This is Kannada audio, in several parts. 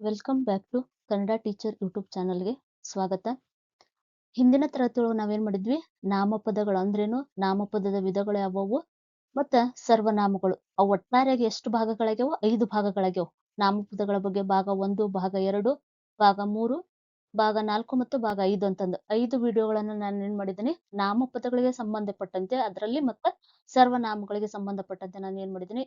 Welcome back to Kannada teacher YouTube ಚಾನಲ್ಗೆ ಸ್ವಾಗತ. ಹಿಂದಿನ ತರಗತಿಯೊಳಗೆ ನಾವೇನ್ ಮಾಡಿದ್ವಿ? ನಾಮಪದಗಳು ಅಂದ್ರೇನು? ನಾಮಪದದ ವಿಧಗಳು ಯಾವುವು? ಮತ್ತ ಸರ್ವನಾಮಗಳು. ಅವು ಒಟ್ಟಾರೆಯಾಗಿ ಎಷ್ಟು ಭಾಗಗಳಾಗ್ಯಾವ? ಐದು ಭಾಗಗಳಾಗ್ಯಾವ. ನಾಮಪದಗಳ ಬಗ್ಗೆ ಭಾಗ ಒಂದು, ಭಾಗ ಎರಡು, ಭಾಗ ಮೂರು, ಭಾಗ ನಾಲ್ಕು ಮತ್ತು ಭಾಗ ಐದು ಅಂತಂದು. ಐದು ವಿಡಿಯೋಗಳನ್ನ ನಾನು ಏನ್ ಮಾಡಿದ್ದೀನಿ? ನಾಮಪದಗಳಿಗೆ ಸಂಬಂಧಪಟ್ಟಂತೆ, ಅದರಲ್ಲಿ ಮತ್ತ ಸರ್ವನಾಮಗಳಿಗೆ ಸಂಬಂಧಪಟ್ಟಂತೆ ನಾನು ಏನ್ ಮಾಡಿದ್ದೀನಿ?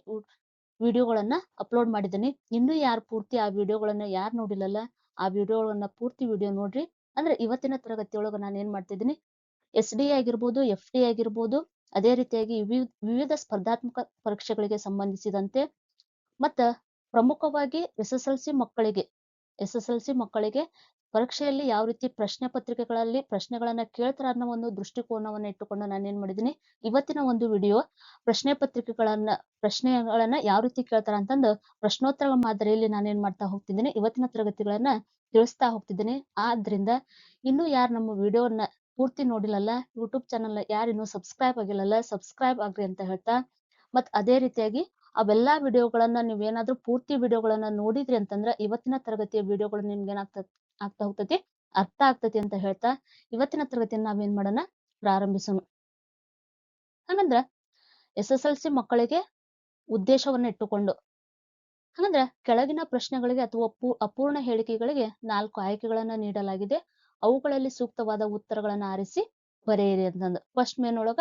ವಿಡಿಯೋಗಳನ್ನ ಅಪ್ಲೋಡ್ ಮಾಡಿದ್ದೀನಿ. ಇನ್ನೂ ಯಾರು ಪೂರ್ತಿ ಆ ವಿಡಿಯೋಗಳನ್ನ ಯಾರು ನೋಡಿಲ್ಲಲ್ಲ, ಆ ವಿಡಿಯೋಗಳನ್ನ ಪೂರ್ತಿ ವಿಡಿಯೋ ನೋಡ್ರಿ. ಅಂದ್ರೆ ಇವತ್ತಿನ ತರಗತಿಯೊಳಗ ನಾನು ಏನ್ ಮಾಡ್ತಿದ್ದೀನಿ ಎಸ್ ಡಿ ಆಗಿರ್ಬೋದು ಎಫ್ ಡಿ ಆಗಿರ್ಬೋದು, ಅದೇ ರೀತಿಯಾಗಿ ವಿವಿ, ವಿವಿಧ ಸ್ಪರ್ಧಾತ್ಮಕ ಪರೀಕ್ಷೆಗಳಿಗೆ ಸಂಬಂಧಿಸಿದಂತೆ, ಮತ್ತ ಪ್ರಮುಖವಾಗಿ ಎಸ್ ಎಸ್ ಎಲ್ ಸಿ ಮಕ್ಕಳಿಗೆ ಎಸ್ ಎಸ್ ಎಲ್ ಸಿ ಮಕ್ಕಳಿಗೆ ಪರೀಕ್ಷೆಯಲ್ಲಿ ಯಾವ ರೀತಿ ಪ್ರಶ್ನೆ ಪತ್ರಿಕೆಗಳಲ್ಲಿ ಪ್ರಶ್ನೆಗಳನ್ನ ಕೇಳ್ತಾರ ಅನ್ನೋ ಒಂದು ದೃಷ್ಟಿಕೋನವನ್ನ ಇಟ್ಟುಕೊಂಡು ನಾನು ಏನ್ ಮಾಡಿದೀನಿ. ಇವತ್ತಿನ ಒಂದು ವಿಡಿಯೋ ಪ್ರಶ್ನೆ ಪತ್ರಿಕೆಗಳನ್ನ, ಪ್ರಶ್ನೆಗಳನ್ನ ಯಾವ ರೀತಿ ಕೇಳ್ತಾರ ಅಂತಂದು ಪ್ರಶ್ನೋತ್ತರ ಮಾದರಿಯಲ್ಲಿ ನಾನು ಏನ್ ಮಾಡ್ತಾ ಹೋಗ್ತಿದ್ದೀನಿ ಇವತ್ತಿನ ತರಗತಿಗಳನ್ನ ತಿಳಿಸ್ತಾ ಹೋಗ್ತಿದ್ದೀನಿ ಆದ್ರಿಂದ ಇನ್ನು ಯಾರು ನಮ್ಮ ವಿಡಿಯೋನ ಪೂರ್ತಿ ನೋಡಿಲ್ಲಲ್ಲ ಯೂಟ್ಯೂಬ್ ಚಾನಲ್ ಯಾರು ಇನ್ನೂ ಸಬ್ಸ್ಕ್ರೈಬ್ ಆಗಿಲ್ಲಲ್ಲ, ಸಬ್ಸ್ಕ್ರೈಬ್ ಆಗ್ರಿ ಅಂತ ಹೇಳ್ತಾ ಮತ್ ಅದೇ ರೀತಿಯಾಗಿ ಅವೆಲ್ಲಾ ವಿಡಿಯೋಗಳನ್ನ ನೀವೇನಾದ್ರೂ ಪೂರ್ತಿ ವಿಡಿಯೋಗಳನ್ನ ನೋಡಿದ್ರಿ ಅಂತಂದ್ರ ಇವತ್ತಿನ ತರಗತಿಯ ವಿಡಿಯೋಗಳು ನಿಮ್ಗೆ ಏನಾಗ್ತ ಆಗ್ತಾ ಹೋಗ್ತೇತಿ, ಅರ್ಥ ಆಗ್ತೇತಿ ಅಂತ ಹೇಳ್ತಾ ಇವತ್ತಿನ ತರಗತಿಯನ್ನ ನಾವೇನ್ ಮಾಡೋಣ, ಪ್ರಾರಂಭಿಸೋಣ. ಹಂಗಂದ್ರ ಸಿ ಮಕ್ಕಳಿಗೆ ಉದ್ದೇಶವನ್ನ ಇಟ್ಟುಕೊಂಡು, ಹಂಗಂದ್ರ ಕೆಳಗಿನ ಪ್ರಶ್ನೆಗಳಿಗೆ ಅಥವಾ ಅಪೂ~ ಅಪೂರ್ಣ ಹೇಳಿಕೆಗಳಿಗೆ ನಾಲ್ಕು ಆಯ್ಕೆಗಳನ್ನ ನೀಡಲಾಗಿದೆ, ಅವುಗಳಲ್ಲಿ ಸೂಕ್ತವಾದ ಉತ್ತರಗಳನ್ನ ಆರಿಸಿ ಬರೆಯಿರಿ ಅಂತಂದು. ಫಸ್ಟ್ ಮೇನ್ ಒಳಗ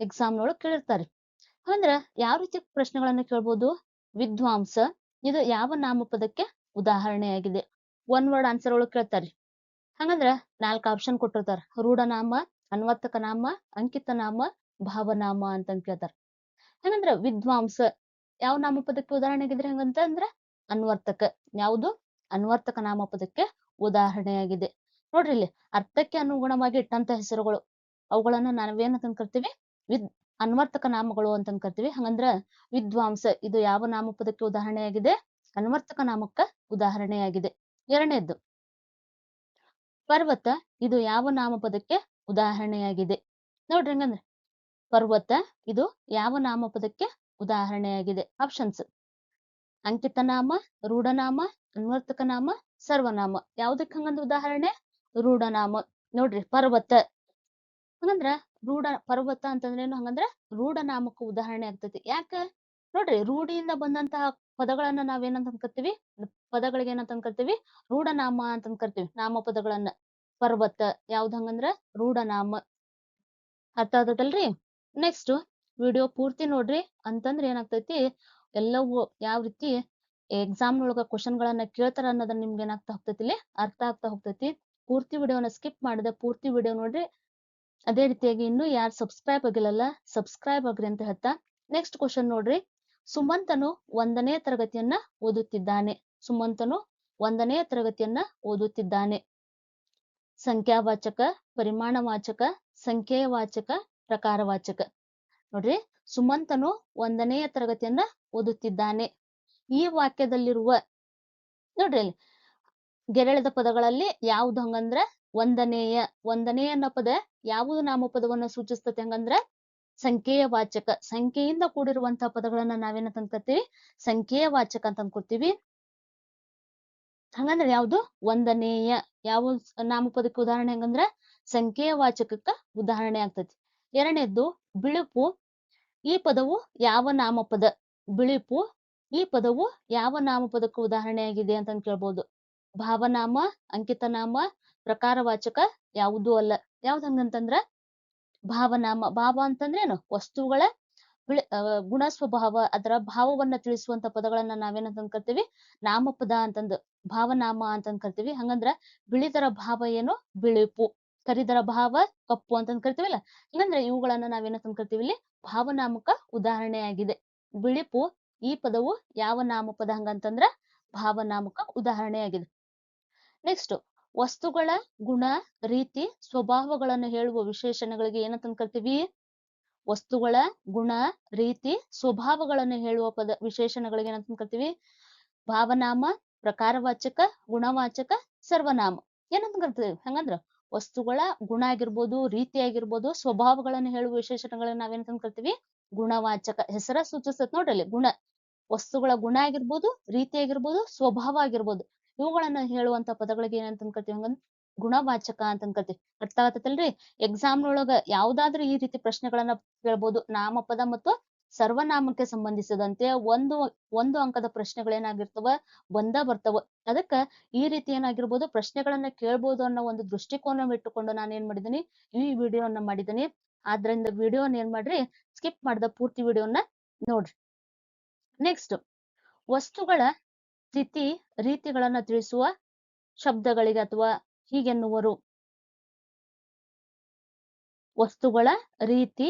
ಎಕ್ಸಾಮ್ ನೊಳಗ ಕೇಳಿರ್ತಾರೆ. ಅಂದ್ರ ಯಾವ ರೀತಿ ಪ್ರಶ್ನೆಗಳನ್ನ ಕೇಳ್ಬೋದು? ವಿದ್ವಾಂಸ, ಇದು ಯಾವ ನಾಮಪದಕ್ಕೆ ಉದಾಹರಣೆಯಾಗಿದೆ? ಒನ್ ವರ್ಡ್ ಆನ್ಸರ್ ಒಳಗ್ ಕೇಳ್ತಾರಿ. ಹಂಗಂದ್ರ ನಾಲ್ಕು ಆಪ್ಷನ್ ಕೊಟ್ಟಿರ್ತಾರ. ರೂಢನಾಮ ಅನ್ವರ್ತಕ ನಾಮ ಅಂಕಿತ ನಾಮ ಭಾವನಾಮ ಅಂತಂದ್ ಕೇಳ್ತಾರ. ಹಂಗಂದ್ರ ವಿದ್ವಾಂಸ ಯಾವ ನಾಮಪದಕ್ಕೆ ಉದಾಹರಣೆ ಆಗಿದ್ರೆ ಹಂಗಂತ ಅಂದ್ರ ಅನ್ವರ್ತಕ, ಯಾವುದು? ಅನ್ವರ್ತಕ ನಾಮಪದಕ್ಕೆ ಉದಾಹರಣೆಯಾಗಿದೆ. ನೋಡ್ರಿ ಇಲ್ಲಿ ಅರ್ಥಕ್ಕೆ ಅನುಗುಣವಾಗಿ ಇಟ್ಟಂತ ಹೆಸರುಗಳು. ಅವುಗಳನ್ನ ನಾವೇನಂತ ಕರಿತೀವಿ? ವಿದ್ ಅನ್ವರ್ತಕ ನಾಮಗಳು ಅಂತ ಕರಿತೀವಿ ಹಂಗಂದ್ರ ವಿದ್ವಾಂಸ, ಇದು ಯಾವ ನಾಮಪದಕ್ಕೆ ಉದಾಹರಣೆಯಾಗಿದೆ? ಅನ್ವರ್ತಕ ನಾಮಕ್ಕ ಉದಾಹರಣೆಯಾಗಿದೆ. ಎರಡನೇದ್ದು, ಪರ್ವತ, ಇದು ಯಾವ ನಾಮಪದಕ್ಕೆ ಉದಾಹರಣೆಯಾಗಿದೆ? ನೋಡ್ರಿ ಹಂಗಂದ್ರ, ಪರ್ವತ, ಇದು ಯಾವ ನಾಮಪದಕ್ಕೆ ಉದಾಹರಣೆಯಾಗಿದೆ? ಆಪ್ಷನ್ಸ್ ಅಂಕಿತ ನಾಮ ರೂಢನಾಮ, ಅನ್ವರ್ತಕ ನಾಮ, ಸರ್ವನಾಮ. ಯಾವ್ದಕ್ಕೆ ಹಂಗಂದ್ರೆ ಉದಾಹರಣೆ? ರೂಢನಾಮ. ನೋಡ್ರಿ, ಪರ್ವತ. ಹಂಗಂದ್ರ ರೂಢ ಪರ್ವತ ಅಂತಂದ್ರೇನು ಹಂಗಂದ್ರ ನಾಮಕ ಉದಾಹರಣೆ ಆಗ್ತೈತಿ. ಯಾಕ? ನೋಡ್ರಿ ರೂಢಿಯಿಂದ ಬಂದಂತಹ ಪದಗಳನ್ನ ನಾವೇನಂತ ಅನ್ಕರ್ತೀವಿ ಪದಗಳಿಗೆ ಏನಂತ ಅನ್ಕರ್ತೀವಿ ರೂಢನಾಮ ಅಂತ ಅನ್ಕರ್ತೀವಿ ನಾಮಪದಗಳನ್ನ ಪರ್ವತ ಯಾವ್ದು ಹಂಗಂದ್ರ? ರೂಢನಾಮ. ಅರ್ಥ ಆದದಲ್ರಿ ನೆಕ್ಸ್ಟ್ ವಿಡಿಯೋ ಪೂರ್ತಿ ನೋಡ್ರಿ. ಅಂತಂದ್ರ ಏನಾಗ್ತೈತಿ? ಎಲ್ಲವೂ ಯಾವ ರೀತಿ ಎಕ್ಸಾಮ್ ಒಳಗ ಕ್ವಶನ್ ಗಳನ್ನ ಕೇಳ್ತಾರ ಅನ್ನೋದನ್ನ ನಿಮ್ಗೆ ಏನಾಗ್ತಾ ಹೋಗ್ತೈತಿ ಇಲ್ಲಿ? ಅರ್ಥ ಆಗ್ತಾ ಹೋಗ್ತೈತಿ. ಪೂರ್ತಿ ವಿಡಿಯೋನ ಸ್ಕಿಪ್ ಮಾಡದೆ ಪೂರ್ತಿ ವಿಡಿಯೋ ನೋಡ್ರಿ. ಅದೇ ರೀತಿಯಾಗಿ ಇನ್ನು ಯಾರು ಸಬ್ಸ್ಕ್ರೈಬ್ ಆಗಿಲ್ಲಲ್ಲ ಸಬ್ಸ್ಕ್ರೈಬ್ ಆಗ್ರಿ ಅಂತ ಹೇಳ್ತಾ ನೆಕ್ಸ್ಟ್ ಕ್ವಶನ್ ನೋಡ್ರಿ. ಸುಮಂತನು ಒಂದನೇ ತರಗತಿಯನ್ನ ಓದುತ್ತಿದ್ದಾನೆ. ಸುಮಂತನು ಒಂದನೇ ತರಗತಿಯನ್ನ ಓದುತ್ತಿದ್ದಾನೆ. ಸಂಖ್ಯಾವಾಚಕ, ಪರಿಮಾಣವಾಚಕ ಸಂಖ್ಯೆಯ ವಾಚಕ ಪ್ರಕಾರವಾಚಕ. ನೋಡ್ರಿ, ಸುಮಂತನು ಒಂದನೆಯ ತರಗತಿಯನ್ನ ಓದುತ್ತಿದ್ದಾನೆ. ಈ ವಾಕ್ಯದಲ್ಲಿರುವ ನೋಡ್ರಿ ಅಲ್ಲಿ ಗೆರೆಳೆದ ಪದಗಳಲ್ಲಿ ಯಾವ್ದು ಹಂಗಂದ್ರ ಒಂದನೆಯ ಒಂದನೇ ಅನ್ನೋ ಪದ ಯಾವುದು ನಾಮಪದವನ್ನ ಸೂಚಿಸ್ತತೆ ಹಂಗಂದ್ರ ಸಂಖ್ಯೆಯ ವಾಚಕ. ಸಂಖ್ಯೆಯಿಂದ ಕೂಡಿರುವಂತಹ ಪದಗಳನ್ನ ನಾವೇನಂತ ಅನ್ಕೋತೀವಿ ಸಂಖ್ಯೆಯ ವಾಚಕ ಅಂತ ಅನ್ಕೋತೀವಿ ಹಂಗಂದ್ರ ಯಾವ್ದು? ಒಂದನೆಯ. ಯಾವ ನಾಮಪದಕ್ಕೆ ಉದಾಹರಣೆ ಹಂಗಂದ್ರ ಸಂಖ್ಯೆಯ ವಾಚಕಕ್ಕ ಉದಾಹರಣೆ ಆಗ್ತತಿ. ಎರಡನೇದ್ದು ಬಿಳುಪು. ಈ ಪದವು ಯಾವ ನಾಮಪದ? ಬಿಳುಪು. ಈ ಪದವು ಯಾವ ನಾಮಪದಕ್ಕೆ ಉದಾಹರಣೆಯಾಗಿದೆ ಅಂತ ಕೇಳ್ಬೋದು. ಭಾವನಾಮ, ಅಂಕಿತನಾಮ ಪ್ರಕಾರವಾಚಕ ಯಾವುದೂ ಅಲ್ಲ. ಯಾವ್ದು ಹಂಗಂತಂದ್ರ ಭಾವನಾಮ ಭಾವ ಅಂತಂದ್ರೇನು? ವಸ್ತುಗಳ ಗುಣ ಸ್ವಭಾವ, ಅದರ ಭಾವವನ್ನ ತಿಳಿಸುವಂತ ಪದಗಳನ್ನ ನಾವೇನಂತ ಅನ್ಕರ್ತೀವಿ ನಾಮಪದ ಅಂತಂದು, ಭಾವನಾಮ ಅಂತ ಕರಿತೀವಿ ಹಂಗಂದ್ರ ಬಿಳಿದರ ಭಾವ ಏನು? ಬಿಳುಪು. ಕರಿದರ ಭಾವ ಕಪ್ಪು ಅಂತ ಕರಿತೀವಲ್ಲ ಹಂಗಂದ್ರ ಇವುಗಳನ್ನ ನಾವೇನಂತ ಅನ್ಕರ್ತೀವಿ ಇಲ್ಲಿ? ಭಾವನಾಮಕ ಉದಾಹರಣೆಯಾಗಿದೆ. ಬಿಳಿಪು ಈ ಪದವು ಯಾವ ನಾಮಪದ ಹಂಗಂತಂದ್ರ? ಭಾವನಾಮಕ ಉದಾಹರಣೆಯಾಗಿದೆ. ನೆಕ್ಸ್ಟ್ ವಸ್ತುಗಳ ಗುಣ, ರೀತಿ, ಸ್ವಭಾವಗಳನ್ನು ಹೇಳುವ ವಿಶೇಷಣಗಳಿಗೆ ಏನಂತ ಕರಿತೀವಿ? ವಸ್ತುಗಳ ಗುಣ, ರೀತಿ, ಸ್ವಭಾವಗಳನ್ನು ಹೇಳುವ ಪದ ವಿಶೇಷಣಗಳಿಗೆ ಏನಂತ ಕರಿತೀವಿ? ಭಾವನಾಮ, ಪ್ರಕಾರವಾಚಕ, ಗುಣವಾಚಕ, ಸರ್ವನಾಮ ಏನಂತ ಕರಿತೀವಿ ಹಂಗಂದ್ರ? ವಸ್ತುಗಳ ಗುಣ ಆಗಿರ್ಬೋದು, ರೀತಿ ಆಗಿರ್ಬೋದು, ಸ್ವಭಾವಗಳನ್ನು ಹೇಳುವ ವಿಶೇಷಣಗಳನ್ನ ನಾವೇನಂತ ಕರಿತೀವಿ? ಗುಣವಾಚಕ ಹೆಸರ ಸೂಚಿಸ್ತತ್ ನೋಡ್ರಿ ಅಲ್ಲಿ ಗುಣ. ವಸ್ತುಗಳ ಗುಣ ಆಗಿರ್ಬೋದು, ರೀತಿ ಆಗಿರ್ಬೋದು, ಸ್ವಭಾವ ಆಗಿರ್ಬೋದು. ಇವುಗಳನ್ನ ಹೇಳುವಂತ ಪದಗಳಿಗೆ ಏನಂತ ಅನ್ಕೋತೀವಿ ಹಂಗಂದ್ರ ಗುಣವಾಚಕ ಅಂತ ಅನ್ಕೋತೀವಿ ಅರ್ಥ ಆಗತ್ತಲ್ರಿ? ಎಕ್ಸಾಮ್ ನೊಳಗ ಯಾವ್ದಾದ್ರು ಈ ರೀತಿ ಪ್ರಶ್ನೆಗಳನ್ನ ಕೇಳ್ಬೋದು. ನಾಮಪದ ಮತ್ತು ಸರ್ವನಾಮಕ್ಕೆ ಸಂಬಂಧಿಸಿದಂತೆ ಒಂದು ಒಂದು ಅಂಕದ ಪ್ರಶ್ನೆಗಳೇನಾಗಿರ್ತವ ಬಂದ ಬರ್ತವ. ಅದಕ್ಕ ಈ ರೀತಿ ಏನಾಗಿರ್ಬೋದು? ಪ್ರಶ್ನೆಗಳನ್ನ ಕೇಳ್ಬೋದು ಅನ್ನೋ ಒಂದು ದೃಷ್ಟಿಕೋನ ಇಟ್ಟುಕೊಂಡು ನಾನು ಏನ್ ಮಾಡಿದೀನಿ? ಈ ವಿಡಿಯೋನ ಮಾಡಿದೀನಿ. ಆದ್ರಿಂದ ವಿಡಿಯೋನ ಏನ್ ಮಾಡ್ರಿ? ಸ್ಕಿಪ್ ಮಾಡ್ದ ಪೂರ್ತಿ ವಿಡಿಯೋನ ನೋಡ್ರಿ. ನೆಕ್ಸ್ಟ್ ವಸ್ತುಗಳ ಸ್ಥಿತಿ ರೀತಿಗಳನ್ನ ತಿಳಿಸುವ ಶಬ್ದಗಳಿಗೆ ಅಥವಾ ಹೀಗೆನ್ನುವರು. ವಸ್ತುಗಳ ರೀತಿ,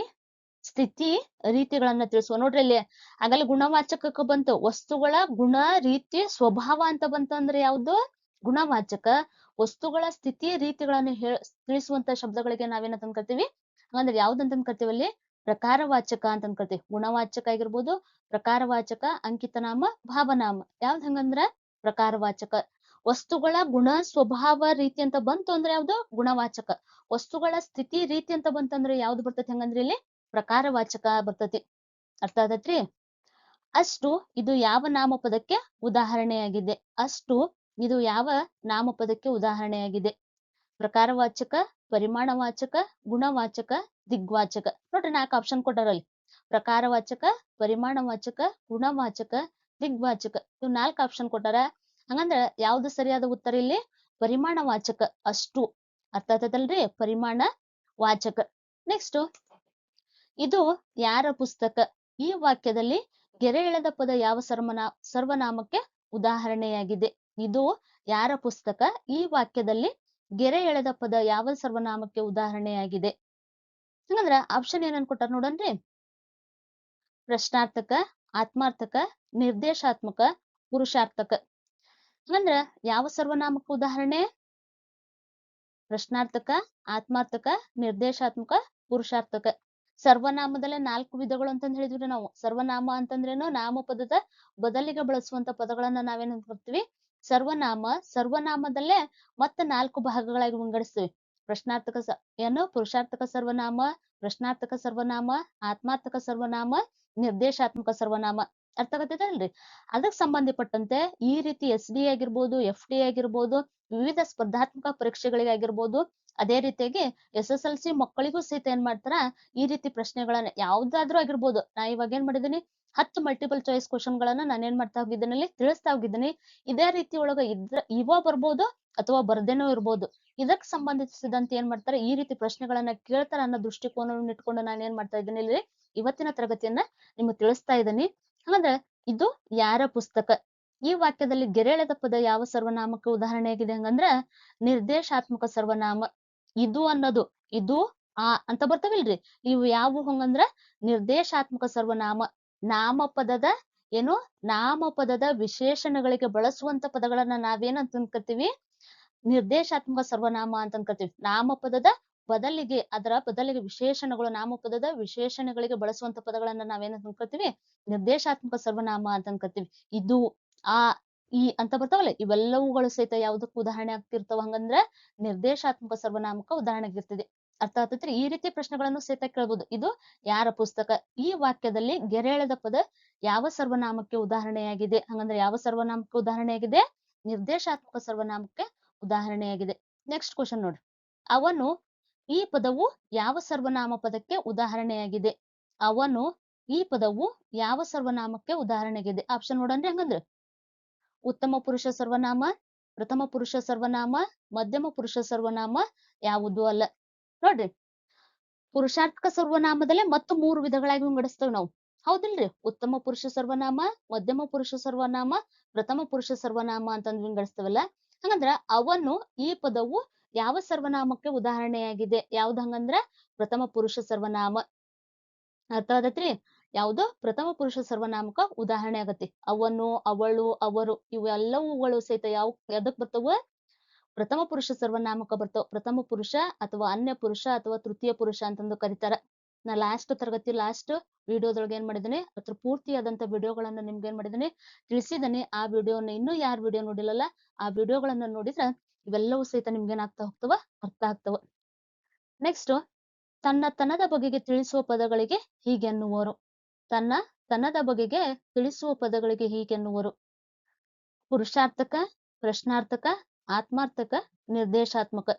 ಸ್ಥಿತಿ ರೀತಿಗಳನ್ನ ತಿಳಿಸುವ. ನೋಡ್ರಿ ಇಲ್ಲಿ ಆಗಲೇ ಗುಣವಾಚಕಕ್ಕೆ ಬಂತು. ವಸ್ತುಗಳ ಗುಣ, ರೀತಿ, ಸ್ವಭಾವ ಅಂತ ಬಂತಂದ್ರೆ ಯಾವುದು? ಗುಣವಾಚಕ. ವಸ್ತುಗಳ ಸ್ಥಿತಿ ರೀತಿಗಳನ್ನ ಹೇಳ, ತಿಳಿಸುವಂತ ಶಬ್ದಗಳಿಗೆ ನಾವೇನಂತ ಅನ್ಕರ್ತೀವಿ ಅಂದ್ರೆ ಯಾವ್ದಂತ ಅನ್ಕರ್ತೀವಿ ಅಲ್ಲಿ? ಪ್ರಕಾರವಾಚಕ ಅಂತ ಅನ್ಕೊಳ್ತೀವಿ ಗುಣವಾಚಕ ಆಗಿರ್ಬೋದು, ಪ್ರಕಾರವಾಚಕ, ಅಂಕಿತನಾಮ, ಭಾವನಾಮ. ಯಾವ್ದ್ ಹಂಗಂದ್ರ? ಪ್ರಕಾರವಾಚಕ. ವಸ್ತುಗಳ ಗುಣ, ಸ್ವಭಾವ ರೀತಿ ಅಂತ ಬಂತು ಅಂದ್ರೆ ಯಾವ್ದು? ಗುಣವಾಚಕ. ವಸ್ತುಗಳ ಸ್ಥಿತಿ ರೀತಿ ಅಂತ ಬಂತಂದ್ರೆ ಯಾವ್ದು ಬರ್ತೈತಿ ಹಂಗಂದ್ರೆ ಇಲ್ಲಿ? ಪ್ರಕಾರವಾಚಕ ಬರ್ತೈತಿ. ಅರ್ಥ ಆದತ್ರಿ? ಅಷ್ಟು ಇದು ಯಾವ ನಾಮಪದಕ್ಕೆ ಉದಾಹರಣೆಯಾಗಿದೆ? ಅಷ್ಟು ಇದು ಯಾವ ನಾಮಪದಕ್ಕೆ ಉದಾಹರಣೆಯಾಗಿದೆ? ಪ್ರಕಾರವಾಚಕ, ಪರಿಮಾಣವಾಚಕ, ಗುಣವಾಚಕ, ದಿಗ್ವಾಚಕ. ನೋಡ್ರಿ ನಾಲ್ಕು ಆಪ್ಷನ್ ಕೊಟ್ಟಾರಲ್ಲಿ. ಪ್ರಕಾರವಾಚಕ, ಪರಿಮಾಣವಾಚಕ, ಗುಣವಾಚಕ, ದಿಗ್ವಾಚಕ. ಇವ್ ನಾಲ್ಕು ಆಪ್ಷನ್ ಕೊಟ್ಟಾರ. ಹಂಗಂದ್ರ ಯಾವ್ದು ಸರಿಯಾದ ಉತ್ತರ ಇಲ್ಲಿ? ಪರಿಮಾಣವಾಚಕ ಅಷ್ಟು. ಅರ್ಥ ಆತದಲ್ರಿ ಪರಿಮಾಣ ವಾಚಕ ನೆಕ್ಸ್ಟ್ ಇದು ಯಾರ ಪುಸ್ತಕ? ಈ ವಾಕ್ಯದಲ್ಲಿ ಗೆರೆ ಎಳೆದ ಪದ ಯಾವ ಸರ್ವನಾ ಸರ್ವನಾಮಕ್ಕೆ ಉದಾಹರಣೆಯಾಗಿದೆ. ಇದು ಯಾರ ಪುಸ್ತಕ? ಈ ವಾಕ್ಯದಲ್ಲಿ ಗೆರೆ ಎಳೆದ ಪದ ಯಾವ ಸರ್ವನಾಮಕ್ಕೆ ಉದಾಹರಣೆಯಾಗಿದೆ? ಹಂಗಂದ್ರ ಆಪ್ಷನ್ ಏನನ್ ಕೊಟ್ಟಾರ ನೋಡನ್ರಿ ಪ್ರಶ್ನಾರ್ಥಕ, ಆತ್ಮಾರ್ಥಕ, ನಿರ್ದೇಶಾತ್ಮಕ, ಪುರುಷಾರ್ಥಕ. ಹಂಗಂದ್ರ ಯಾವ ಸರ್ವನಾಮಕ್ಕೆ ಉದಾಹರಣೆ? ಪ್ರಶ್ನಾರ್ಥಕ, ಆತ್ಮಾರ್ಥಕ, ನಿರ್ದೇಶಾತ್ಮಕ, ಪುರುಷಾರ್ಥಕ. ಸರ್ವನಾಮದಲ್ಲೇ ನಾಲ್ಕು ವಿಧಗಳು ಅಂತಂದ್ ಹೇಳಿದ್ವಿ ನಾವು. ಸರ್ವನಾಮ ಅಂತಂದ್ರೇನು? ನಾಮಪದದ ಬದಲಿಗೆ ಬಳಸುವಂತ ಪದಗಳನ್ನ ನಾವೇನ್ ಅನ್ಕೊಳ್ತೀವಿ ಸರ್ವನಾಮ, ಸರ್ವನಾಮದಲ್ಲೇ ಮತ್ತೆ ನಾಲ್ಕು ಭಾಗಗಳಾಗಿ ವಿಂಗಡಿಸ್ತೀವಿ. ಪ್ರಶ್ನಾರ್ಥಕ ಸ, ಏನು? ಪುರುಷಾರ್ಥಕ ಸರ್ವನಾಮ, ಪ್ರಶ್ನಾರ್ಥಕ ಸರ್ವನಾಮ, ಆತ್ಮಾರ್ಥಕ ಸರ್ವನಾಮ, ನಿರ್ದೇಶಾತ್ಮಕ ಸರ್ವನಾಮ. ಅರ್ಥ ಆಗತ್ತೈತಲ್ರಿ ಅದಕ್ ಸಂಬಂಧಪಟ್ಟಂತೆ ಈ ರೀತಿ ಎಸ್ ಡಿ ಆಗಿರ್ಬೋದು ಎಫ್ ಡಿ ಆಗಿರ್ಬೋದು, ವಿವಿಧ ಸ್ಪರ್ಧಾತ್ಮಕ ಪರೀಕ್ಷೆಗಳಿಗಾಗಿರ್ಬೋದು ಅದೇ ರೀತಿಯಾಗಿ ಎಸ್ ಎಸ್ ಎಲ್ ಸಿ ಮಕ್ಕಳಿಗೂ ಸಹಿತ ಏನ್ ಮಾಡ್ತಾರ? ಈ ರೀತಿ ಪ್ರಶ್ನೆಗಳನ್ನ, ಯಾವ್ದಾದ್ರೂ ಆಗಿರ್ಬೋದು. ನಾ ಇವಾಗ ಏನ್ ಮಾಡಿದೀನಿ ಹತ್ತು ಮಲ್ಟಿಪಲ್ ಚಾಯ್ಸ್ ಕ್ವಶನ್ ಗಳನ್ನ ನಾನು ಏನ್ ಮಾಡ್ತಾ ಹೋಗಿದ್ದೀನಿ ತಿಳಿಸ್ತಾ ಹೋಗಿದ್ದೀನಿ. ಇದೇ ರೀತಿ ಒಳಗ ಇದ್ರ, ಇವ ಬರ್ಬೋದು ಅಥವಾ ಬರ್ದೇನೋ ಇರ್ಬೋದು. ಇದಕ್ಕೆ ಸಂಬಂಧಿಸಿದಂತೆ ಏನ್ ಮಾಡ್ತಾರೆ, ಈ ರೀತಿ ಪ್ರಶ್ನೆಗಳನ್ನ ಕೇಳ್ತಾರೆ ಅನ್ನೋ ದೃಷ್ಟಿಕೋನವನ್ನು ಇಟ್ಕೊಂಡು ನಾನು ಏನ್ ಮಾಡ್ತಾ ಇದ್ದೀನಿ ಇಲ್ಲಿ ಇವತ್ತಿನ ತರಗತಿಯನ್ನ ನಿಮ್ಗೆ ತಿಳಿಸ್ತಾ ಇದ್ದೀನಿ. ಹಾಗಂದ್ರೆ ಇದು ಯಾರ ಪುಸ್ತಕ? ಈ ವಾಕ್ಯದಲ್ಲಿ ಗೆರೆಳೆದ ಪದ ಯಾವ ಸರ್ವನಾಮಕ್ಕೆ ಉದಾಹರಣೆಯಾಗಿದೆ ಹಂಗಂದ್ರ, ನಿರ್ದೇಶಾತ್ಮಕ ಸರ್ವನಾಮ, ಇದು ಅನ್ನೋದು, ಇದು ಆ ಅಂತ ಬರ್ತಾವಿಲ್ರಿ ಇವು ಯಾವ ಹಂಗಂದ್ರ, ನಿರ್ದೇಶಾತ್ಮಕ ಸರ್ವನಾಮ ನಾಮಪದದ ಏನು ನಾಮಪದದ ವಿಶೇಷಣಗಳಿಗೆ ಬಳಸುವಂತ ಪದಗಳನ್ನ ನಾವೇನಂತ ಅನ್ಕತೀವಿ ನಿರ್ದೇಶಾತ್ಮಕ ಸರ್ವನಾಮ ಅಂತ ಅನ್ಕೋತೀವಿ ನಾಮಪದದ ಬದಲಿಗೆ ಅದರ ಬದಲಿಗೆ ವಿಶೇಷಣಗಳು ನಾಮಪದದ ವಿಶೇಷಣಗಳಿಗೆ ಬಳಸುವಂತ ಪದಗಳನ್ನ ನಾವೇನಂತ ಅನ್ಕೋತೀವಿ ನಿರ್ದೇಶಾತ್ಮಕ ಸರ್ವನಾಮ ಅಂತ ಅನ್ಕೋತೀವಿ ಇದು, ಆ, ಈ ಅಂತ ಬರ್ತಾವಲ್ಲ, ಇವೆಲ್ಲವುಗಳು ಸಹಿತ ಯಾವ್ದಕ್ ಉದಾಹರಣೆ ಆಗ್ತಿರ್ತಾವ ಹಂಗಂದ್ರ ನಿರ್ದೇಶಾತ್ಮಕ ಸರ್ವನಾಮಕ ಉದಾಹರಣೆ ಆಗಿರ್ತದೆ ಅರ್ಥ ಆಗ್ತೈತ್ರಿ? ಈ ರೀತಿ ಪ್ರಶ್ನೆಗಳನ್ನು ಸಹಿತ ಕೇಳ್ಬೋದು. ಇದು ಯಾರ ಪುಸ್ತಕ? ಈ ವಾಕ್ಯದಲ್ಲಿ ಗೆರೆಳೆದ ಪದ ಯಾವ ಸರ್ವನಾಮಕ್ಕೆ ಉದಾಹರಣೆಯಾಗಿದೆ? ಹಂಗಂದ್ರೆ ಯಾವ ಸರ್ವನಾಮಕ್ಕೆ ಉದಾಹರಣೆಯಾಗಿದೆ? ನಿರ್ದೇಶಾತ್ಮಕ ಸರ್ವನಾಮಕ್ಕೆ ಉದಾಹರಣೆಯಾಗಿದೆ. ನೆಕ್ಸ್ಟ್ ಕ್ವಶನ್ ನೋಡ್ರಿ. ಅವನು ಈ ಪದವು ಯಾವ ಸರ್ವನಾಮ ಪದಕ್ಕೆ ಉದಾಹರಣೆಯಾಗಿದೆ? ಅವನು ಈ ಪದವು ಯಾವ ಸರ್ವನಾಮಕ್ಕೆ ಉದಾಹರಣೆಯಾಗಿದೆ? ಆಪ್ಷನ್ ನೋಡನ್ರಿ ಹಂಗಂದ್ರೆ. ಉತ್ತಮ ಪುರುಷ ಸರ್ವನಾಮ, ಪ್ರಥಮ ಪುರುಷ ಸರ್ವನಾಮ, ಮಧ್ಯಮ ಪುರುಷ ಸರ್ವನಾಮ ಯಾವುದು ಅಲ್ಲ. ನೋಡ್ರಿ. ಪುರುಷಾರ್ಥಕ ಸರ್ವನಾಮದಲ್ಲೇ ಮತ್ತು ಮೂರು ವಿಧಗಳಾಗಿ ವಿಂಗಡಿಸ್ತೇವೆ ನಾವು. ಹೌದಿಲ್ರಿ? ಉತ್ತಮ ಪುರುಷ ಸರ್ವನಾಮ, ಮಧ್ಯಮ ಪುರುಷ ಸರ್ವನಾಮ, ಪ್ರಥಮ ಪುರುಷ ಸರ್ವನಾಮ ಅಂತಂದ್ ವಿಂಗಡಿಸ್ತೇವಲ್ಲ? ಹಂಗಂದ್ರ ಅವನು ಈ ಪದವು ಯಾವ ಸರ್ವನಾಮಕ್ಕೆ ಉದಾಹರಣೆಯಾಗಿದೆ? ಯಾವ್ದು ಹಂಗಂದ್ರ? ಪ್ರಥಮ ಪುರುಷ ಸರ್ವನಾಮ. ಅರ್ಥ ಆದತ್ರಿ? ಯಾವ್ದು? ಪ್ರಥಮ ಪುರುಷ ಸರ್ವನಾಮಕ ಉದಾಹರಣೆ ಆಗತಿ ಅವನು, ಅವಳು, ಅವರು ಇವೆಲ್ಲವುಗಳು ಸಹಿತ ಯಾವ, ಎದಕ್ ಬರ್ತಾವ? ಪ್ರಥಮ ಪುರುಷ ಸರ್ವನಾಮಕ ಬರ್ತಾವ ಪ್ರಥಮ ಪುರುಷ ಅಥವಾ ಅನ್ಯ ಪುರುಷ ಅಥವಾ ತೃತೀಯ ಪುರುಷ ಅಂತಂದು ಕರೀತಾರ. ನಾ ಲಾಸ್ಟ್ ತರಗತಿ ಲಾಸ್ಟ್ ವಿಡಿಯೋದೊಳಗೆ ಏನ್ ಮಾಡಿದಿನಿ, ಅದ್ರ ಪೂರ್ತಿಯಾದಂತ ವಿಡಿಯೋಗಳನ್ನ ನಿಮ್ಗೆ ಏನ್ ಮಾಡಿದೀನಿ ತಿಳಿಸಿದ್ದೇನೆ ಆ ವಿಡಿಯೋನ ಇನ್ನೂ ಯಾರು ವಿಡಿಯೋ ನೋಡಿಲ್ಲ ಆ ವಿಡಿಯೋಗಳನ್ನ ನೋಡಿದ್ರ ಇವೆಲ್ಲವೂ ಸಹಿತ ನಿಮ್ಗೆ ಏನಾಗ್ತಾ ಹೋಗ್ತವ? ಅರ್ಥ ಆಗ್ತವ. ನೆಕ್ಸ್ಟ್ ತನ್ನ ತನದ ಬಗೆಗೆ ತಿಳಿಸುವ ಪದಗಳಿಗೆ ಹೀಗೆನ್ನುವರು ತನ್ನ ತನದ ಬಗೆಗೆ ತಿಳಿಸುವ ಪದಗಳಿಗೆ ಹೀಗೆನ್ನುವರು ಪುರುಷಾರ್ಥಕ, ಪ್ರಶ್ನಾರ್ಥಕ ಆತ್ಮಾರ್ಥಕ, ನಿರ್ದೇಶಾತ್ಮಕ,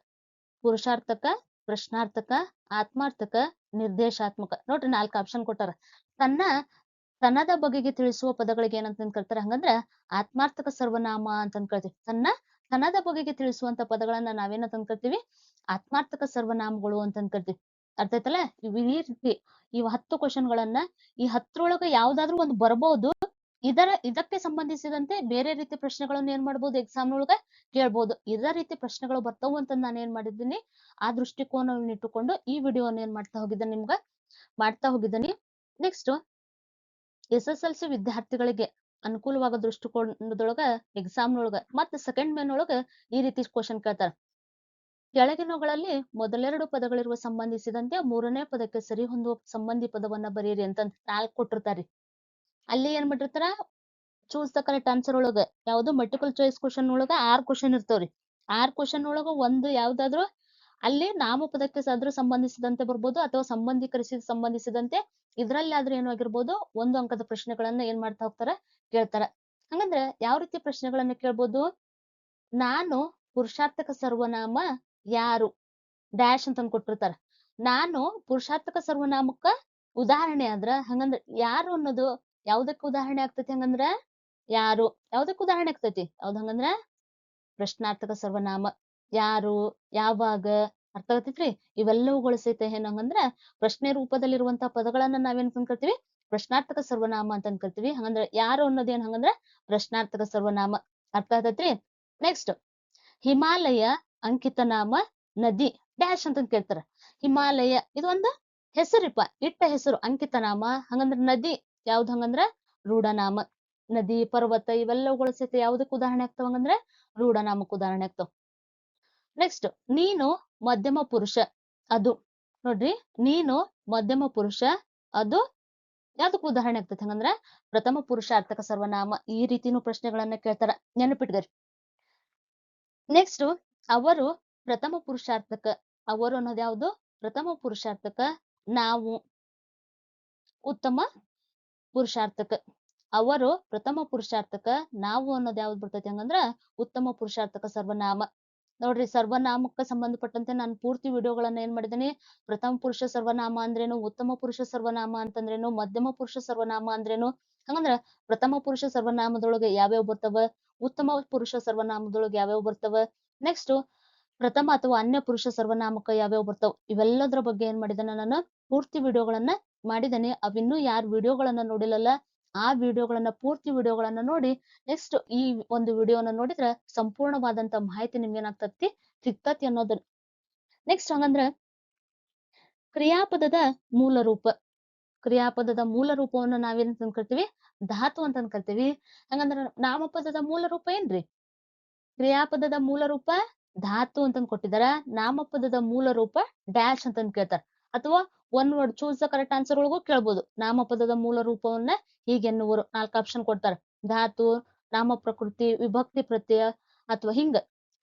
ಪುರುಷಾರ್ಥಕ, ಪ್ರಶ್ನಾರ್ಥಕ, ಆತ್ಮಾರ್ಥಕ, ನಿರ್ದೇಶಾತ್ಮಕ. ನೋಡ್ರಿ ನಾಲ್ಕು ಆಪ್ಷನ್ ಕೊಟ್ಟಾರ. ತನ್ನ, ತನ್ನದ ಬಗೆಗೆ ತಿಳಿಸುವ ಪದಗಳಿಗೆ ಏನಂತ ಕರ್ತಾರೆ. ಹಂಗಂದ್ರ ಆತ್ಮಾರ್ಥಕ ಸರ್ವನಾಮ ಅಂತಂದ್ ಕರಿತೀವಿ. ತನ್ನ, ತನ್ನದ ಬಗೆಗೆ ತಿಳಿಸುವಂತ ಪದಗಳನ್ನ ನಾವೇನಂತ ಕರಿತೀವಿ? ಆತ್ಮಾರ್ಥಕ ಸರ್ವನಾಮಗಳು ಅಂತಂದ್ ಕರಿತೀವಿ. ಅರ್ಥ ಆಯ್ತಲ್ಲ? ಈ ರೀತಿ ಇವ್ ಹತ್ತು ಕ್ವಶನ್ ಗಳನ್ನ ಈ ಹತ್ತರೊಳಗ ಯಾವ್ದಾದ್ರು ಒಂದು ಬರ್ಬೋದು. ಇದರ, ಇದಕ್ಕೆ ಸಂಬಂಧಿಸಿದಂತೆ ಬೇರೆ ರೀತಿ ಪ್ರಶ್ನೆಗಳನ್ನ ಏನ್ ಮಾಡ್ಬೋದು ಎಕ್ಸಾಮ್ ಒಳಗ ಕೇಳ್ಬೋದು. ಇದರ ರೀತಿ ಪ್ರಶ್ನೆಗಳು ಬರ್ತಾವು ಅಂತ ನಾನು ಏನ್ ಮಾಡಿದ್ದೀನಿ, ಆ ದೃಷ್ಟಿಕೋನವನ್ನು ಇಟ್ಟುಕೊಂಡು ಈ ವಿಡಿಯೋನ ಏನ್ ಮಾಡ್ತಾ ಹೋಗಿದ್ದೇನೆ ನಿಮ್ಗ? ಮಾಡ್ತಾ ಹೋಗಿದ್ದೀನಿ. Next S S L C ವಿದ್ಯಾರ್ಥಿಗಳಿಗೆ ಅನುಕೂಲವಾದ ದೃಷ್ಟಿಕೋನದೊಳಗ ಎಕ್ಸಾಮ್ ಒಳಗ ಮತ್ತೆ ಸೆಕೆಂಡ್ ಮೇನ್ ಒಳಗ ಈ ರೀತಿ ಕ್ವಶನ್ ಕೇಳ್ತಾರ. ಕೆಳಗಿನವುಗಳಲ್ಲಿ ಮೊದಲೆರಡು ಪದಗಳಿರುವ ಸಂಬಂಧಿಸಿದಂತೆ ಮೂರನೇ ಪದಕ್ಕೆ ಸರಿ ಹೊಂದುವ ಸಂಬಂಧಿ ಪದವನ್ನ ಬರೀರಿ ಅಂತ ನಾಲ್ಕು ಕೊಟ್ಟಿರ್ತಾರಿ. ಅಲ್ಲಿ ಏನ್ ಮಾಡಿರ್ತಾರ? ಚೂಸ್ ದ ಕರೆಕ್ಟ್ ಆನ್ಸರ್ ಒಳಗ ಯಾವ್ದು ಮಲ್ಟಿಪಲ್ ಚಾಯ್ಸ್ ಕ್ವಶನ್ ಒಳಗ ಆರ್ ಕ್ವಶನ್ ಇರ್ತಾವ್ರಿ. ಆರ್ ಕ್ವಶನ್ ಒಳಗ ಒಂದು ಯಾವ್ದಾದ್ರು ಅಲ್ಲಿ ನಾಮಪದಕ್ಕೆ ಅದ್ರ ಸಂಬಂಧಿಸಿದಂತೆ ಬರ್ಬೋದು ಅಥವಾ ಸಂಬಂಧಿಕರಿಸಿದ ಸಂಬಂಧಿಸಿದಂತೆ ಇದ್ರಲ್ಲಿ ಆದ್ರೆ ಏನು ಆಗಿರ್ಬೋದು ಒಂದು ಅಂಕದ ಪ್ರಶ್ನೆಗಳನ್ನ ಏನ್ ಮಾಡ್ತಾ ಹೋಗ್ತಾರ ಕೇಳ್ತಾರ. ಹಂಗಂದ್ರ ಯಾವ ರೀತಿ ಪ್ರಶ್ನೆಗಳನ್ನ ಕೇಳ್ಬೋದು? ನಾನು ಪುರುಷಾರ್ಥಕ ಸರ್ವನಾಮ ಯಾರು? ಡ್ಯಾಶ್ ಅಂತ ಕೊಟ್ಟಿರ್ತಾರ. ನಾನು ಪುರುಷಾರ್ಥಕ ಸರ್ವನಾಮಕ್ಕ ಉದಾಹರಣೆ ಆದ್ರ ಹಂಗಂದ್ರ ಯಾರು ಅನ್ನೋದು ಯಾವ್ದಕ್ ಉದಾಹರಣೆ ಆಗ್ತೈತಿ ಹಂಗಂದ್ರ? ಯಾರು ಯಾವ್ದಕ್ ಉದಾಹರಣೆ ಆಗ್ತೈತಿ? ಯಾವ್ದ್ ಹಂಗಂದ್ರ? ಪ್ರಶ್ನಾರ್ಥಕ ಸರ್ವನಾಮ. ಯಾರು, ಯಾವಾಗ? ಅರ್ಥ ಆಗತೈತ್ರಿ ಇವೆಲ್ಲವುಗಳು ಸಹಿತ ಹಂಗಂದ್ರ ಪ್ರಶ್ನೆ ರೂಪದಲ್ಲಿರುವಂತಹ ಪದಗಳನ್ನ ನಾವೇನ್ ಅನ್ಕೊಳ್ತೀವಿ ಪ್ರಶ್ನಾರ್ಥಕ ಸರ್ವನಾಮ ಅಂತ ಅನ್ಕೊಳ್ತೀವಿ ಹಂಗಂದ್ರ ಯಾರು ಅನ್ನೋದೇನ್ ಹಂಗಂದ್ರ? ಪ್ರಶ್ನಾರ್ಥಕ ಸರ್ವನಾಮ. ಅರ್ಥ ಆಗತೈತ್ರಿ ನೆಕ್ಸ್ಟ್ ಹಿಮಾಲಯ ಅಂಕಿತ ನಾಮ ನದಿ ಡ್ಯಾಶ್ ಅಂತ ಕೇಳ್ತಾರ. ಹಿಮಾಲಯ ಇದು ಒಂದು ಹೆಸರಿಪ್ಪ. ಇಟ್ಟ ಹೆಸರು ಅಂಕಿತ ನಾಮ. ಹಂಗಂದ್ರ ನದಿ ಯಾವ್ದು ಹಂಗಂದ್ರ? ರೂಢನಾಮ. ನದಿ, ಪರ್ವತ ಇವೆಲ್ಲವುಗಳ ಸಹಿತ ಯಾವ್ದಕ್ ಉದಾಹರಣೆ ಆಗ್ತಾವ ಹಂಗಂದ್ರ? ರೂಢನಾಮಕ್ ಉದಾಹರಣೆ ಆಗ್ತಾವ. ನೆಕ್ಸ್ಟ್ ನೀನು ಮಧ್ಯಮ ಪುರುಷ, ಅದು. ನೋಡ್ರಿ, ನೀನು ಮಧ್ಯಮ ಪುರುಷ, ಅದು. ಯಾವ್ದಕ್ ಉದಾಹರಣೆ ಆಗ್ತೈತಿ ಹಂಗಂದ್ರ? ಪ್ರಥಮ ಪುರುಷಾರ್ಥಕ ಸರ್ವನಾಮ. ಈ ರೀತಿನೂ ಪ್ರಶ್ನೆಗಳನ್ನ ಕೇಳ್ತಾರ. ನೆನಪಿಟ್ಗರಿ ನೆಕ್ಸ್ಟ್ ಅವರು ಪ್ರಥಮ ಪುರುಷಾರ್ಥಕ ಅವರು ಅನ್ನೋದು ಯಾವ್ದು? ಪ್ರಥಮ ಪುರುಷಾರ್ಥಕ ನಾವು. ಉತ್ತಮ ಪುರುಷಾರ್ಥಕ. ಅವರು ಪ್ರಥಮ ಪುರುಷಾರ್ಥಕ, ನಾವು ಅನ್ನೋದು ಯಾವ್ದು ಬರ್ತೈತಿ ಹಂಗಂದ್ರ ಉತ್ತಮ ಪುರುಷಾರ್ಥಕ ಸರ್ವನಾಮ. ನೋಡ್ರಿ ಸರ್ವನಾಮಕ್ಕ ಸಂಬಂಧಪಟ್ಟಂತೆ ನಾನು ಪೂರ್ತಿ ವಿಡಿಯೋಗಳನ್ನ ಏನ್ ಮಾಡಿದ್ದೀನಿ, ಪ್ರಥಮ ಪುರುಷ ಸರ್ವನಾಮ ಅಂದ್ರೇನು, ಉತ್ತಮ ಪುರುಷ ಸರ್ವನಾಮ ಅಂತಂದ್ರೇನು, ಮಧ್ಯಮ ಪುರುಷ ಸರ್ವನಾಮ ಅಂದ್ರೇನು, ಹಂಗಂದ್ರ ಪ್ರಥಮ ಪುರುಷ ಸರ್ವನಾಮದೊಳಗೆ ಯಾವ್ಯಾವ ಬರ್ತಾವ, ಉತ್ತಮ ಪುರುಷ ಸರ್ವನಾಮದೊಳಗೆ ಯಾವ್ಯಾವ ಬರ್ತಾವ ನೆಕ್ಸ್ಟ್ ಪ್ರಥಮ ಅಥವಾ ಅನ್ಯ ಪುರುಷ ಸರ್ವನಾಮಕ ಯಾವ್ಯಾವ ಬರ್ತಾವ, ಇವೆಲ್ಲದ್ರ ಬಗ್ಗೆ ಏನ್ ಮಾಡಿದ್ದೇನೆ ನಾನು ಪೂರ್ತಿ ವಿಡಿಯೋಗಳನ್ನ ಮಾಡಿದ್ದೇನೆ. ಅವಿನ್ನೂ ಯಾರು ವಿಡಿಯೋಗಳನ್ನ ನೋಡಿಲ್ಲಲ್ಲ, ಆ ವಿಡಿಯೋಗಳನ್ನ, ಪೂರ್ತಿ ವಿಡಿಯೋಗಳನ್ನ ನೋಡಿ ನೆಕ್ಸ್ಟ್ ಈ ಒಂದು ವಿಡಿಯೋನ ನೋಡಿದ್ರ ಸಂಪೂರ್ಣವಾದಂತ ಮಾಹಿತಿ ನಿಮ್ಗೆ ಏನಾಗ್ತತಿ ಸಿಗ್ತತಿ ಅನ್ನೋದ್ರ ನೆಕ್ಸ್ಟ್ ಹಂಗಂದ್ರ, ಕ್ರಿಯಾಪದದ ಮೂಲ ರೂಪ. ಕ್ರಿಯಾಪದದ ಮೂಲ ರೂಪವನ್ನ ನಾವೇನ್ ಅನ್ಕೊಳ್ತೀವಿ ಧಾತು ಅಂತ ಅನ್ಕೊಳ್ತೀವಿ ಹಂಗಂದ್ರ, ನಾಮಪದದ ಮೂಲ ರೂಪ ಏನ್ರಿ? ಕ್ರಿಯಾಪದದ ಮೂಲ ರೂಪ ಧಾತು ಅಂತ ಕೊಟ್ಟಿದಾರ ನಾಮಪದದ ಮೂಲ ರೂಪ ಡ್ಯಾಶ್ ಅಂತ ಕೇಳ್ತಾರ. ಅಥವಾ one word choose the correct answer ಒಳಗೂ ಕೇಳ್ಬೋದು. ನಾಮಪದದ ಮೂಲ ರೂಪವನ್ನ ಹೀಗೆನ್ನುವರು ನಾಲ್ಕು ಆಪ್ಷನ್ ಕೊಡ್ತಾರ. ಧಾತು, ನಾಮ ಪ್ರಕೃತಿ, ವಿಭಕ್ತಿ ಪ್ರತ್ಯಯ ಅಥವಾ ಹಿಂಗ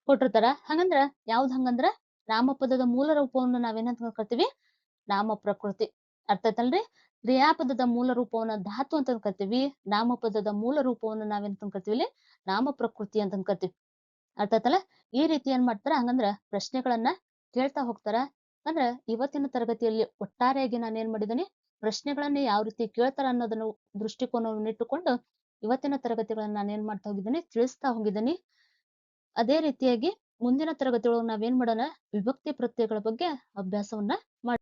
ಕೊಟ್ಟಿರ್ತಾರ. ಹಂಗಂದ್ರ ಯಾವ್ದ್ ಹಂಗಂದ್ರ ನಾಮಪದದ ಮೂಲ ರೂಪವನ್ನ ನಾವೇನಂತ ಕರ್ತೀವಿ? ನಾಮ ಪ್ರಕೃತಿ. ಅರ್ಥ ಆಯ್ತಲ್ರಿ? ಕ್ರಿಯಾಪದದ ಮೂಲ ರೂಪವನ್ನ ಧಾತು ಅಂತ ಕರಿತೀವಿ. ನಾಮಪದದ ಮೂಲ ರೂಪವನ್ನ ನಾವೇನ್ ಇಲ್ಲಿ? ನಾಮ ಪ್ರಕೃತಿ ಅಂತ ಕರಿತೀವಿ. ಅರ್ಥ ಆಯ್ತಲ್ಲ? ಈ ರೀತಿ ಏನ್ ಮಾಡ್ತಾರ? ಹಂಗಂದ್ರ ಪ್ರಶ್ನೆಗಳನ್ನ ಕೇಳ್ತಾ ಹೋಗ್ತಾರ. ಅಂದ್ರ ಇವತ್ತಿನ ತರಗತಿಯಲ್ಲಿ ಒಟ್ಟಾರೆಯಾಗಿ ನಾನು ಏನ್ ಮಾಡಿದ್ದೀನಿ, ಪ್ರಶ್ನೆಗಳನ್ನ ಯಾವ ರೀತಿ ಕೇಳ್ತಾರ ಅನ್ನೋದನ್ನ ದೃಷ್ಟಿಕೋನವನ್ನು ಇಟ್ಟುಕೊಂಡು ಇವತ್ತಿನ ತರಗತಿಗಳನ್ನ ನಾನು ಏನ್ ಮಾಡ್ತಾ ಹೋಗಿದ್ದೀನಿ, ತಿಳಿಸ್ತಾ ಹೋಗಿದ್ದೀನಿ. ಅದೇ ರೀತಿಯಾಗಿ ಮುಂದಿನ ತರಗತಿಯೊಳಗೆ ನಾವೇನ್ ಮಾಡೋಣ, ವಿಭಕ್ತಿ ಪ್ರತ್ಯಯಗಳ ಬಗ್ಗೆ ಅಭ್ಯಾಸವನ್ನ ಮಾಡ